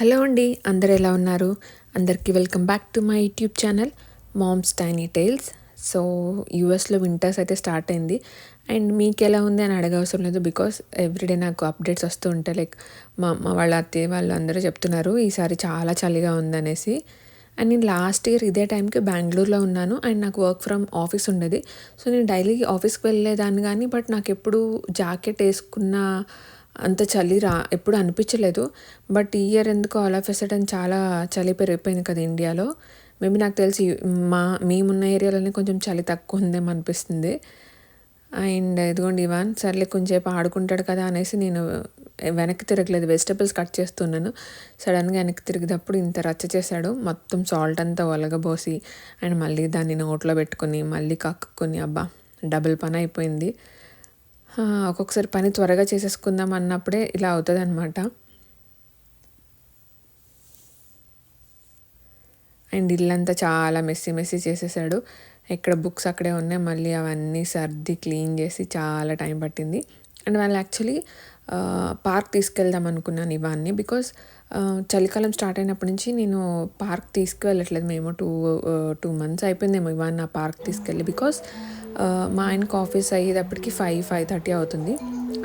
Hello అండి అందరు ఎలా ఉన్నారు? అందరికీ welcome back to my YouTube channel moms tiny tales. So యూఎస్లో వింటర్స్ అయితే స్టార్ట్ అయింది. అండ్ మీకు ఎలా ఉంది అని అడగవసరం లేదు బికాస్ ఎవ్రీడే నాకు అప్డేట్స్ వస్తూ ఉంటాయి. లైక్ మా అమ్మ వాళ్ళ అత్తయ్య వాళ్ళు అందరూ చెప్తున్నారు ఈసారి చాలా చలిగా ఉందనేసి. అండ్ నేను లాస్ట్ ఇయర్ ఇదే టైంకి బెంగళూరులో ఉన్నాను. అండ్ నాకు వర్క్ ఫ్రమ్ ఆఫీస్ ఉండేది. సో నేను డైలీ ఆఫీస్కి వెళ్ళేదాన్ని కానీ బట్ నాకు ఎప్పుడు జాకెట్ వేసుకున్న అంత చలి రా ఎప్పుడు అనిపించలేదు. బట్ ఈ ఇయర్ ఎందుకో ఆల్ ఆఫ్ సడన్ చాలా చలి పెరిగిపోయింది కదా ఇండియాలో. మేబీ నాకు తెలిసి మా మేమున్న ఏరియాలోనే కొంచెం చలి తక్కువ ఉందేమో అనిపిస్తుంది. అండ్ ఇదిగోండి ఇవాన్ సర్లే కొంచెంసేపు ఆడుకుంటాడు కదా అనేసి నేను వెనక్కి తిరగలేదు వెజిటబుల్స్ కట్ చేస్తున్నాను. సడన్గా వెనక్కి తిరిగేటప్పుడు ఇంత రచ్చ చేశాడు. మొత్తం సాల్ట్ అంతా ఒలగబోసి అండ్ మళ్ళీ దాన్ని నోట్లో పెట్టుకొని మళ్ళీ కక్కుకొని అబ్బా డబుల్ పని అయిపోయింది. ఒక్కొక్కసారి పని త్వరగా చేసేసుకుందాం అన్నప్పుడే ఇలా అవుతుంది అనమాట అండ్ ఇల్లంతా చాలా మెస్సీ మెస్సీ చేసేసాడు. ఎక్కడ బుక్స్ అక్కడే ఉన్నాయి మళ్ళీ అవన్నీ సర్ది క్లీన్ చేసి చాలా టైం పట్టింది. అండ్ వాళ్ళు యాక్చువల్లీ పార్క్ తీసుకెళ్దాం అనుకున్నాను ఇవన్నీ బికాస్ చలికాలం స్టార్ట్ అయినప్పటి నుంచి నేను పార్క్ తీసుకువెళ్ళట్లేదు మేము టూ టూ మంత్స్ అయిపోయిందేమో ఇవన్నీ ఆ పార్క్ తీసుకెళ్ళి బికాస్ మా ఆయనకు ఆఫీస్ అయ్యేటప్పటికి ఫైవ్ ఫైవ్ థర్టీ అవుతుంది.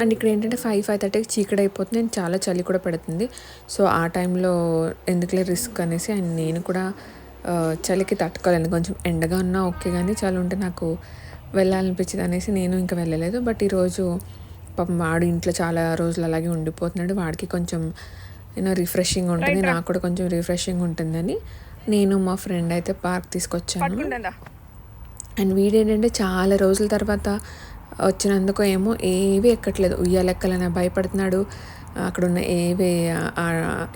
అండ్ ఇక్కడ ఏంటంటే ఫైవ్ ఫైవ్ థర్టీకి చీకటి అయిపోతుంది. అండ్ చాలా చలి కూడా పెడుతుంది. సో ఆ టైంలో ఎందుకులే రిస్క్ అనేసి అండ్ నేను కూడా చలికి తట్టుకోలేను. కొంచెం ఎండగా ఉన్నా ఓకే కానీ చలి ఉంటే నాకు వెళ్ళాలనిపించింది అనేసి నేను ఇంకా వెళ్ళలేదు. బట్ ఈరోజు పాపం వాడు ఇంట్లో చాలా రోజులు అలాగే ఉండిపోతున్నాడు. వాడికి కొంచెం యూనో రిఫ్రెషింగ్ ఉంటుంది నాకు కూడా కొంచెం రిఫ్రెషింగ్ ఉంటుందని నేను మా ఫ్రెండ్ అయితే పార్క్ తీసుకొచ్చాను. అండ్ వీడేంటంటే చాలా రోజుల తర్వాత వచ్చినందుకు ఏమో ఏవి ఎక్కట్లేదు. ఉయ్యాలెక్కలనే భయపడుతున్నాడు. అక్కడ ఉన్న ఏవి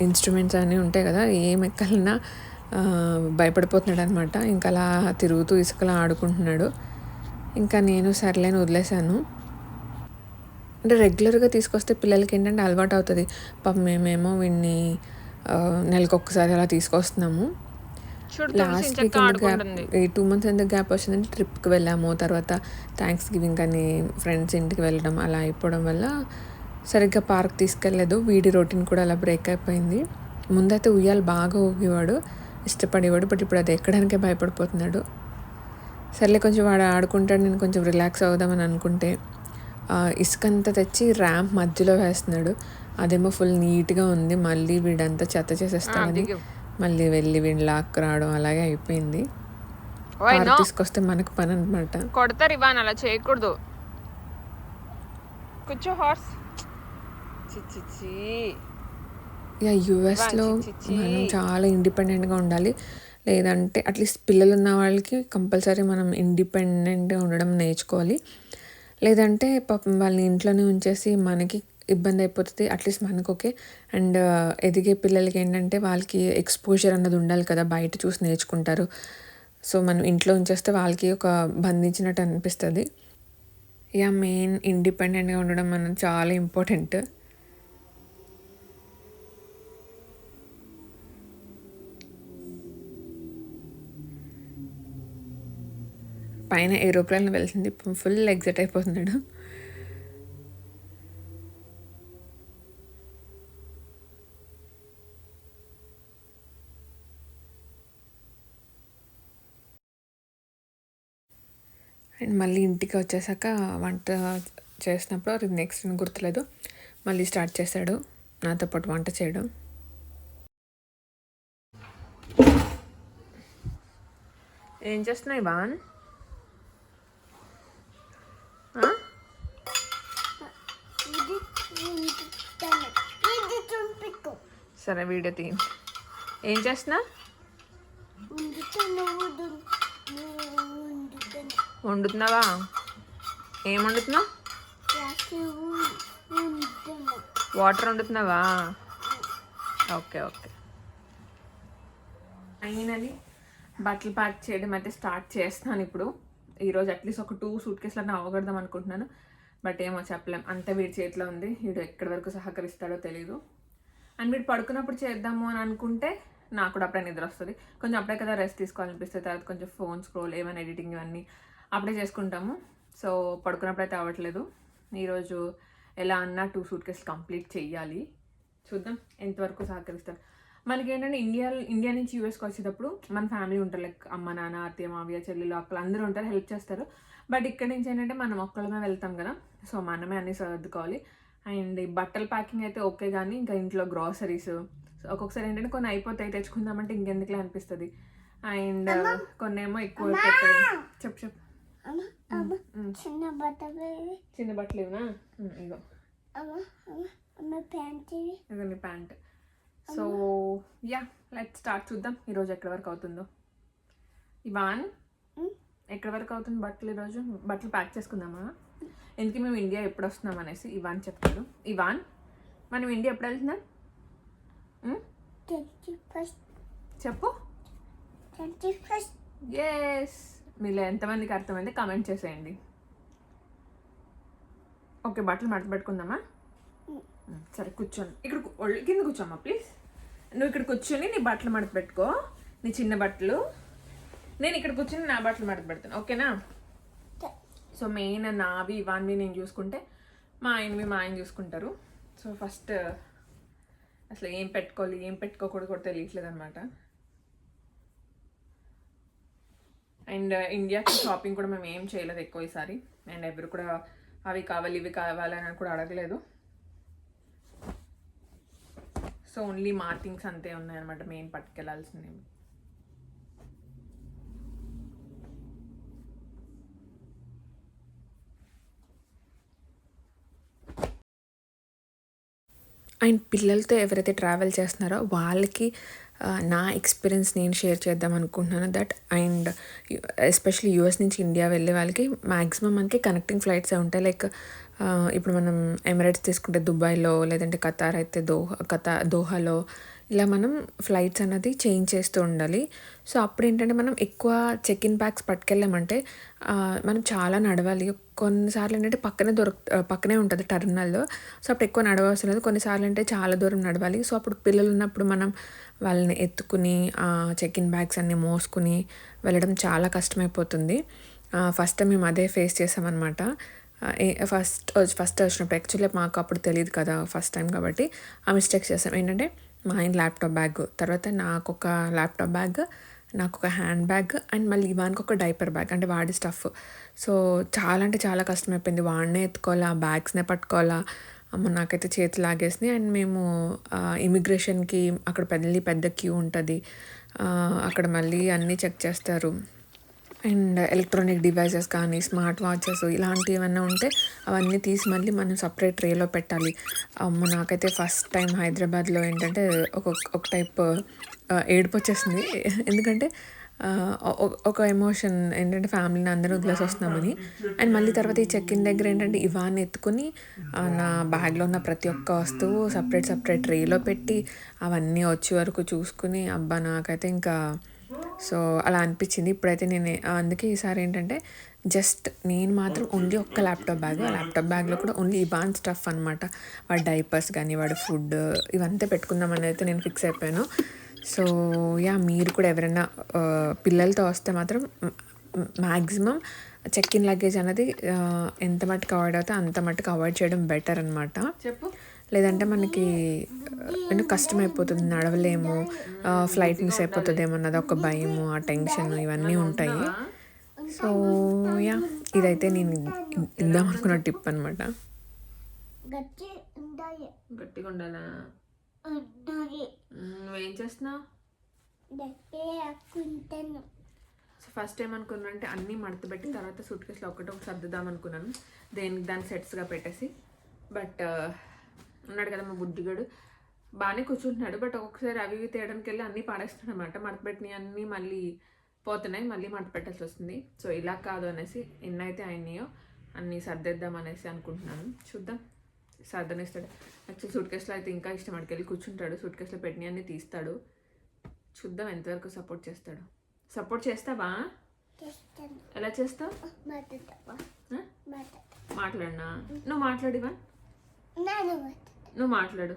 ఇన్స్ట్రుమెంట్స్ అన్నీ ఉంటాయి కదా ఏం ఎక్కాలన్నా భయపడిపోతున్నాడు అనమాట ఇంకా అలా తిరుగుతూ ఇసుకలా ఆడుకుంటున్నాడు. ఇంకా నేను సర్లేని వదిలేశాను. అంటే రెగ్యులర్గా తీసుకొస్తే పిల్లలకి ఏంటంటే అలవాటు అవుతుంది. పాపం మేమేమో వీడిని నెలకు ఒక్కసారి అలా తీసుకొస్తున్నాము. లాస్ట్ వీక్ ఈ టూ మంత్స్ ఎందుకు గ్యాప్ వచ్చిందంటే ట్రిప్కి వెళ్ళాము. తర్వాత థ్యాంక్స్ గివింగ్ అని ఫ్రెండ్స్ ఇంటికి వెళ్ళడం అలా అయిపోవడం వల్ల సరిగ్గా పార్క్ తీసుకెళ్ళలేదు. వీడి రొటీన్ కూడా అలా బ్రేక్ అయిపోయింది. ముందైతే ఉయ్యాలు బాగా ఊగేవాడు ఇష్టపడేవాడు బట్ ఇప్పుడు అది ఎక్కడానికే భయపడిపోతున్నాడు. సర్లే కొంచెం వాడు ఆడుకుంటాడు నేను కొంచెం రిలాక్స్ అవుదామని అనుకుంటే. ఇసుకంతా తెచ్చి ర్యాంప్ మధ్యలో వేస్తున్నాడు. అదేమో ఫుల్ నీట్గా ఉంది. మళ్ళీ వీడంతా చెత్త చేసేస్తాడని మళ్ళీ వెళ్ళి వీడిని లాక్ రావడం అలాగే అయిపోయింది. తీసుకొస్తే మనకు పని అనమాట కొడతారు ఇవాన్ అలా చేయకూడదు. కూర్చో హార్స్. ఇక యూఎస్లో మనం చాలా ఇండిపెండెంట్గా ఉండాలి. లేదంటే అట్లీస్ట్ పిల్లలు ఉన్న వాళ్ళకి కంపల్సరీ మనం ఇండిపెండెంట్గా ఉండడం నేర్చుకోవాలి. లేదంటే పాపం వాళ్ళని ఇంట్లోనే ఉంచేసి మనకి ఇబ్బంది అయిపోతుంది. అట్లీస్ట్ మనకు ఓకే. అండ్ uh, ఎదిగే పిల్లలకి ఏంటంటే వాళ్ళకి ఎక్స్పోజర్ అన్నది ఉండాలి కదా. బయట చూసి నేర్చుకుంటారు. సో మనం ఇంట్లో ఉంచేస్తే వాళ్ళకి ఒక బంధించినట్టు అనిపిస్తుంది. యా మెయిన్ ఇండిపెండెంట్గా ఉండడం మనం చాలా ఇంపార్టెంట్ పైన ఏరోప్లేన్ వెళ్తుంది. ఫుల్ ఎగ్జైట్ అయిపోతున్నాడు. అండ్ మళ్ళీ ఇంటికి వచ్చేసాక వంట చేసినప్పుడు అది నెక్స్ట్ గుర్తులేదు. మళ్ళీ స్టార్ట్ చేశాడు. నాతో పాటు వంట చేయడం. ఏం చేస్తున్నావు ఇవాన్ ఆ? ఇది ఉంచుతాను. ఇది చూపించు. సరే వీడియో తీ ఏం చేస్తున్నా? వండుతున్నావా? ఏం వండుతున్నావు? వాటర్ వండుతున్నావా? Okay okay. అయినది బట్టలు ప్యాక్ చేయడం అయితే స్టార్ట్ చేస్తున్నాను ఇప్పుడు. ఈరోజు అట్లీస్ట్ ఒక టూ సూట్ కేసులన్నా అవ్వగడదాం అనుకుంటున్నాను. బట్ ఏమో చెప్పలేం. అంత వీడి చేతిలో ఉంది. వీడు ఎక్కడి వరకు సహకరిస్తాడో తెలియదు అండ్ వీడు పడుకున్నప్పుడు చేద్దాము అని అనుకుంటే నాకు కూడా అప్పుడే నిద్ర వస్తుంది. కొంచెం అప్పుడే కదా రెస్ట్ తీసుకోవాలనిపిస్తుంది. తర్వాత కొంచెం ఫోన్ స్క్రోల్ ఏమైనా ఎడిటింగ్ ఇవన్నీ అప్పుడే చేసుకుంటాము. సో పడుకున్నప్పుడు అయితే అవ్వట్లేదు. ఈరోజు ఎలా అన్నా టూ సూట్ కేసులు కంప్లీట్ చేయాలి చూద్దాం ఎంతవరకు సహకరిస్తారు. మనకి ఏంటంటే ఇండియా ఇండియా నుంచి యూఎస్కి వచ్చేటప్పుడు మన ఫ్యామిలీ ఉంటారు. లైక్ అమ్మ నాన్న అత్తయ్య మావయ్య చెల్లెలు అక్కలు అందరూ ఉంటారు. హెల్ప్ చేస్తారు. బట్ ఇక్కడ నుంచి ఏంటంటే మనం ఒక్కళ్ళమే వెళ్తాం కదా. సో మనమే అన్ని సర్దుకోవాలి. అండ్ బట్టల ప్యాకింగ్ అయితే ఓకే కానీ ఇంకా ఇంట్లో గ్రాసరీస్. ఒక్కొక్కసారి ఏంటంటే కొన్ని అయిపోతాయి తెచ్చుకుందామంటే ఇంకెందుకులే అనిపిస్తుంది. అండ్ కొన్ని ఏమో ఎక్కువ చెప్పు చెప్పు. చిన్న బట్ట బేబీ చిన్న బట్టలు ఇవ్వనా ఉమ్, ఇగో. ఇదిగో నీ pant. So ya let start చూద్దాం. ఈరోజు ఎక్కడి వరకు అవుతుందో. ఇవాన్ ఎక్కడి వరకు అవుతుంది బట్టలు ఈరోజు బట్టలు ప్యాక్ చేసుకుందామా? ఎందుకు మేము ఇండియా ఎప్పుడు వస్తున్నాం అనేసి ఇవాన్ చెప్తాడు. ఇవాన్ మనం ఇండియా ఎప్పుడు వెళ్తున్నాం ట్వంటీ ఫస్ట్ చెప్పు. ట్వంటీ ఎస్ మీలో ఎంతమందికి అర్థమైంది కామెంట్ చేసేయండి. ఓకే బట్టలు మడత పెట్టుకుందామా? సరే కూర్చోండి. ఇక్కడ కింద కూర్చోమ్మా ప్లీజ్ నువ్వు ఇక్కడ కూర్చొని నీ బట్టలు మడత పెట్టుకో నీ చిన్న బట్టలు. నేను ఇక్కడ కూర్చొని నా బట్టలు మడత పెడతాను ఓకేనా సో మెయిన్ నావి ఇవాన్వి నేను చూసుకుంటే మా ఆయనవి మా ఆయన చూసుకుంటారు. సో ఫస్ట్ అసలు ఏం పెట్టుకోవాలి ఏం పెట్టుకోకూడదు కూడా తెలియట్లేదు అనమాట అండ్ ఇండియాకి షాపింగ్ కూడా మేము ఏం చేయలేదు ఎక్కువ ఈసారి. అండ్ ఎవరు కూడా అవి కావాలి ఇవి కావాలి అని కూడా అడగలేదు. సో ఓన్లీ మార్థింగ్స్ అంతే ఉన్నాయన్నమాట మెయిన్ పట్టుకెళ్ళాల్సినవి. అండ్ పిల్లలతో ఎవరైతే ట్రావెల్ చేస్తున్నారో వాళ్ళకి నా ఎక్స్పీరియన్స్ నేను షేర్ చేద్దాం అనుకుంటున్నాను దట్ అండ్ ఎస్పెషలీ యూఎస్ నుంచి ఇండియా వెళ్ళే వాళ్ళకి మ్యాక్సిమం మనకి కనెక్టింగ్ ఫ్లైట్స్ ఉంటాయి. లైక్ ఇప్పుడు మనం ఎమిరేట్స్ తీసుకుంటే దుబాయ్లో లేదంటే ఖతార్ అయితే దోహా ఖతా దోహాలో ఇలా మనం ఫ్లైట్స్ అన్నది చేంజ్ చేస్తూ ఉండాలి. సో అప్పుడు ఏంటంటే మనం ఎక్కువ చెక్ ఇన్ బ్యాగ్స్ పట్టుకెళ్ళామంటే మనం చాలా నడవాలి. కొన్నిసార్లు ఏంటంటే పక్కనే దొరక పక్కనే ఉంటుంది టర్మినల్లో. సో అప్పుడు ఎక్కువ నడవవలసిన లేదు. కొన్నిసార్లు అంటే చాలా దూరం నడవాలి. సో అప్పుడు పిల్లలు ఉన్నప్పుడు మనం వాళ్ళని ఎత్తుకుని చెక్ ఇన్ బ్యాగ్స్ అన్ని మోసుకుని వెళ్ళడం చాలా కష్టమైపోతుంది. ఫస్ట్ టైం మేము అదే ఫేస్ చేసామన్నమాట. ఫస్ట్ ఫస్ట్ వచ్చినప్పుడు యాక్చువల్లీ మాకు అప్పుడు తెలియదు కదా ఫస్ట్ టైం కాబట్టి ఆ మిస్టేక్స్ చేసాం. ఏంటంటే మా ఆయన ల్యాప్టాప్ బ్యాగ్ తర్వాత నాకు ఒక ల్యాప్టాప్ బ్యాగ్ నాకు ఒక హ్యాండ్ బ్యాగ్ అండ్ మళ్ళీ ఇవానికి ఒక డైపర్ బ్యాగ్ అంటే వాడి స్టఫ్. సో చాలా అంటే చాలా కష్టమైపోయింది. వాడినే ఎత్తుకోవాలా బ్యాగ్స్నే పట్టుకోవాలా? అమ్మ నాకైతే చేతి లాగేసినాయి. అండ్ మేము ఇమిగ్రేషన్కి అక్కడ పెళ్ళి పెద్ద క్యూ ఉంటుంది. అక్కడ మళ్ళీ అన్నీ చెక్ చేస్తారు. అండ్ ఎలక్ట్రానిక్ డివైసెస్ కానీ స్మార్ట్ వాచెస్ ఇలాంటివి ఏమైనా ఉంటే అవన్నీ తీసి మళ్ళీ మనం సపరేట్ ట్రేలో పెట్టాలి. అమ్మ నాకైతే ఫస్ట్ టైం హైదరాబాద్లో ఏంటంటే ఒక ఒక టైప్ ఏడుపు వచ్చేసింది ఎందుకంటే ఒక ఎమోషన్ ఏంటంటే ఫ్యామిలీని అందరూ వదిలేసి వస్తున్నామని అండ్ మళ్ళీ తర్వాత ఈ చెక్ ఇన్ దగ్గర ఏంటంటే ఇవాన్ని ఎత్తుకొని నా బ్యాగ్లో ఉన్న ప్రతి ఒక్క వస్తువు సపరేట్ సపరేట్ ట్రేలో పెట్టి అవన్నీ వచ్చే వరకు చూసుకుని అబ్బా నాకైతే ఇంకా సో అలా అనిపించింది. ఇప్పుడైతే నేను అందుకే ఈసారి ఏంటంటే జస్ట్ నేను మాత్రం ఓన్లీ ఒక్క ల్యాప్టాప్ బ్యాగ్ ఆ ల్యాప్టాప్ బ్యాగ్లో కూడా ఓన్లీ ఇవాన్ స్టఫ్ అనమాట వాడి డైపర్స్ కానీ వాడి ఫుడ్ ఇవంతా పెట్టుకుందామని అయితే నేను ఫిక్స్ అయిపోయాను. సో యా మీరు కూడా ఎవరైనా పిల్లలతో వస్తే మాత్రం మ్యాక్సిమం చెక్ ఇన్ లగేజ్ అనేది ఎంత మట్టుకు అవాయిడ్ అవుతే అంత మట్టుకు అవాయిడ్ చేయడం బెటర్ అనమాట చెప్పు. లేదంటే మనకి అంటే కష్టమైపోతుంది నడవలేము ఫ్లైట్ మిస్ అయిపోతుందేమో అన్నది ఒక భయము ఆ టెన్షన్ ఇవన్నీ ఉంటాయి. సో యా ఇదైతే నేను ఇద్దాం అనుకున్న టిప్ అనమాట గట్టిగా ఉండాలా. నువ్వేం చేస్తున్నావు? సో ఫస్ట్ ఏం అనుకున్నాను అంటే అన్నీ మడత పెట్టి తర్వాత సూట్ కేసులో ఒకటి ఒకటి సర్దుదాం అనుకున్నాను. దేనికి దాన్ని సెట్స్గా పెట్టేసి. బట్ ఉన్నాడు కదా మా బుద్ధిగాడు బాగానే కూర్చుంటున్నాడు బట్ ఒక్కొక్కసారి అవి ఇవి తేయడానికి వెళ్ళి అన్నీ పాడేస్తున్నాడు అనమాట మడత పెట్టినవి అన్నీ మళ్ళీ పోతున్నాయి మళ్ళీ మడత పెట్టాల్సి వస్తుంది. సో ఇలా కాదు అనేసి ఎన్నైతే అయినాయో అన్నీ సర్దేద్దాం అనేసి అనుకుంటున్నాను. చూద్దాం. సర్దనిస్తాడు యాక్చువల్ సూట్ కేసులో అయితే ఇంకా ఇష్టం అడికి వెళ్ళి కూర్చుంటాడు. సూట్ కేసులో పెట్టినవి అన్నీ తీస్తాడు. చూద్దాం ఎంతవరకు సపోర్ట్ చేస్తాడు. సపోర్ట్ చేస్తావా? ఎలా చేస్తావు? మాట్లాడినా? నువ్వు మాట్లాడివా? నువ్వు మాట్లాడు.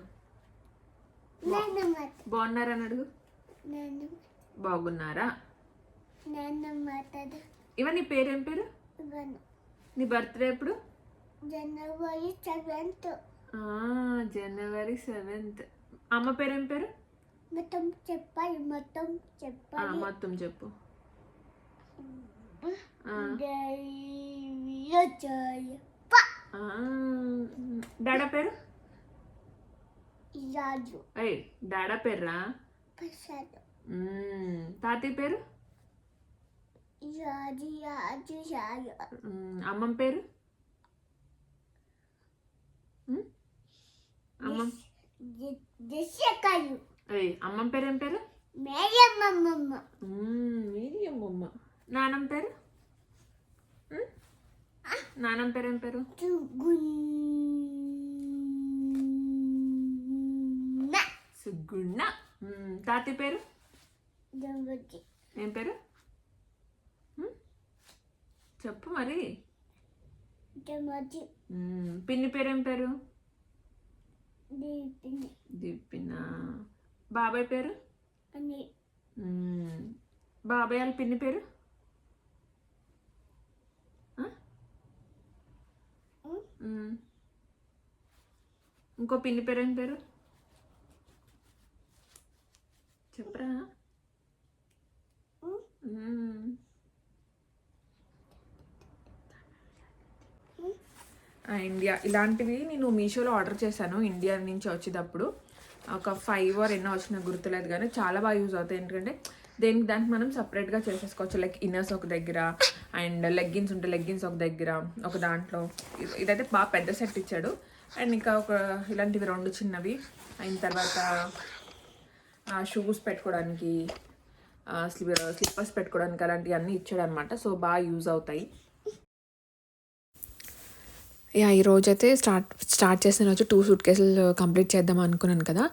బాగున్నారా అడుగు. బాగున్నారా? ఇవన్నీ నీ పేరేం పేరు? నీ బర్త్డే ఎప్పుడు? January seventh. ఆ, జనవరి సెవెంత్. అమ్మ పేరేం పేరు? మొత్తం చెప్పాలి మొత్తం చెప్పాలి. మొత్తం చెప్పు. డాడా పేరు? రాజు అయ్యి డాడా పేర్రా? ప్రసాద్. తాతయ్య పేరు? రాజు రాజు మ్మ్. అమ్మమ్మ పేరు? మ్మ్? అమ్మమ్మ దశకాలు అయ్యి అమ్మమ్మ పేరు ఏం పేరు? మేయమ్మమ్మ. మ్మ్. మీది అమ్మమ్మ నానమ్మ పేరు? మ్మ్? నానమ్మ పేరు ఏం పేరు? సుగుణ మ్మ్. తాతయ్య పేరు? ఏం పేరు? చెప్పు మరి. పిన్ని పేరు ఏం పేరు? దీపిని. బాబాయ్ పేరు. బాబాయ్ వాళ్ళ పిన్ని పేరు. ఇంకో పిన్ని పేరు ఏం పేరు? చెప్పరా మ్మ్. ఆ, ఇండియా ఇలాంటివి నేను మీషోలో ఆర్డర్ చేశాను ఇండియా నుంచి వచ్చేటప్పుడు. ఒక ఫైవ్ ఆర్ ఎన్నో వచ్చిన గుర్తులేదు కానీ చాలా బాగా యూజ్ అవుతాయి. ఎందుకంటే దేనికి దానికి మనం సపరేట్గా చేసేసుకోవచ్చు. లైక్ ఇన్నర్స్ ఒక దగ్గర అండ్ లెగ్గిన్స్ ఉంటే లెగ్గిన్స్ ఒక దగ్గర ఒక దాంట్లో. ఇది- ఇదైతే బాగా పెద్ద సెట్ ఇచ్చాడు. అండ్ ఇంకా ఒక ఇలాంటివి రెండు చిన్నవి. అయిన తర్వాత షూస్ పెట్టుకోవడానికి స్లిప్పర్స్ పెట్టుకోవడానికి అలాంటివన్నీ ఇచ్చాడనమాట సో బాగా యూజ్ అవుతాయి. యా ఈ రోజైతే స్టార్ట్ స్టార్ట్ చేసిన రోజు టూ సూట్ కేసులు కంప్లీట్ చేద్దాం అనుకున్నాను కదా.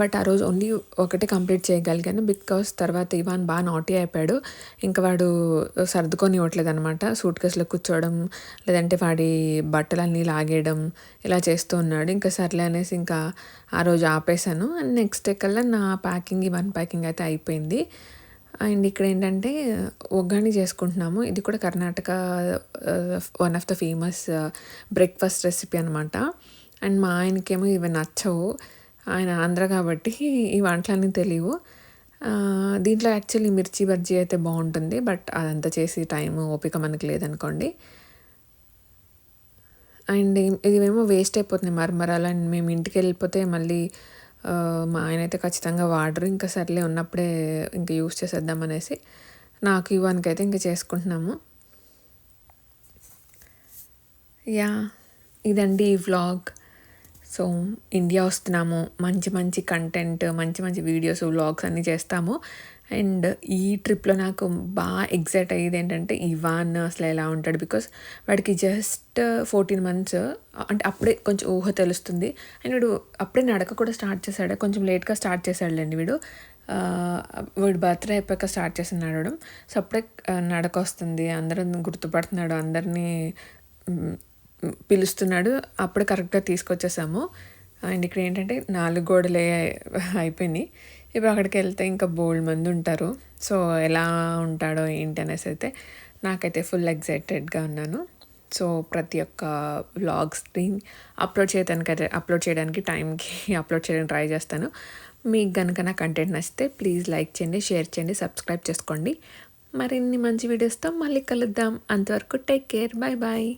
బట్ ఆ రోజు ఓన్లీ ఒకటే కంప్లీట్ చేయగలిగాను బికాస్ తర్వాత ఇవాన్ బాగా నాటీ అయిపోయాడు. ఇంకా వాడు uh, సర్దుకొని ఇవ్వట్లేదు అనమాట సూట్ కేసులో కూర్చోవడం లేదంటే వాడి బట్టలన్నీ లాగేయడం ఇలా చేస్తూ ఉన్నాడు. ఇంకా సర్లే అనేసి ఇంకా ఆ రోజు ఆపేశాను. అండ్ నెక్స్ట్ డే కల్లా నా ప్యాకింగ్ ఇవన్ ప్యాకింగ్ అయితే అయిపోయింది. అండ్ ఇక్కడ ఏంటంటే ఒగ్గాని చేసుకుంటున్నాము. ఇది కూడా Karnataka one of the famous breakfast recipe అనమాట అండ్ మా ఆయనకేమో ఇవి నచ్చవు. ఆయన ఆంధ్ర కాబట్టి ఈ వంటలన్నీ తెలియవు. దీంట్లో యాక్చువల్లీ మిర్చి బజ్జీ అయితే బాగుంటుంది బట్ అదంతా చేసి టైం ఓపిక మనకి లేదనుకోండి. అండ్ ఇం- ఇవేమో వేస్ట్ అయిపోతున్నాయి మరమరాలు. అండ్ మేము ఇంటికి వెళ్ళిపోతే మళ్ళీ మా ఆయన అయితే ఖచ్చితంగా వాడరు. ఇంకా సర్లే ఉన్నప్పుడే ఇంకా యూస్ చేసేద్దాం అనేసి నాకు ఇవ్వడానికైతే ఇంకా చేసుకుంటున్నాము. యా ఇదండి ఈ వ్లాగ్. సో ఇండియా వస్తున్నాము. మంచి మంచి కంటెంట్ మంచి మంచి వీడియోస్ వ్లాగ్స్ అన్నీ చేస్తాము. అండ్ ఈ ట్రిప్లో నాకు బాగా ఎగ్జైట్ అయ్యేది ఏంటంటే ఇవాన్ అసలు ఎలా ఉంటాడు బికాస్ వాడికి జస్ట్ ఫోర్టీన్ మంత్స్ అంటే అప్పుడే కొంచెం ఊహ తెలుస్తుంది. అండ్ వీడు అప్పుడే నడక కూడా స్టార్ట్ చేశాడు. కొంచెం లేట్గా స్టార్ట్ చేశాడులేండి వీడు. వీడు బర్త్డే అయిపోయాక స్టార్ట్ చేసి నడవడం సో అప్పుడే నడక వస్తుంది. అందరూ గుర్తుపడుతున్నాడు. అందరినీ పిలుస్తున్నాడు. అప్పుడు కరెక్ట్గా తీసుకొచ్చేసాము. అండ్ ఇక్కడ ఏంటంటే నాలుగు గోడలే అయిపోయినాయి. ఇప్పుడు అక్కడికి వెళ్తే ఇంకా బోల్డ్ మంది ఉంటారు. సో ఎలా ఉంటాడో ఏంటి అనేసి అయితే నాకైతే ఫుల్ ఎగ్జైటెడ్గా ఉన్నాను. సో ప్రతి ఒక్క వ్లాగ్స్ని అప్లోడ్ చేయడానికి అప్లోడ్ చేయడానికి టైంకి అప్లోడ్ చేయడానికి ట్రై చేస్తాను. మీకు కనుక నా కంటెంట్ నచ్చితే ప్లీజ్ లైక్ చేయండి షేర్ చేయండి సబ్స్క్రైబ్ చేసుకోండి. మరిన్ని మంచి వీడియోస్తో మళ్ళీ కలుద్దాం. అంతవరకు టేక్ కేర్. Bye bye.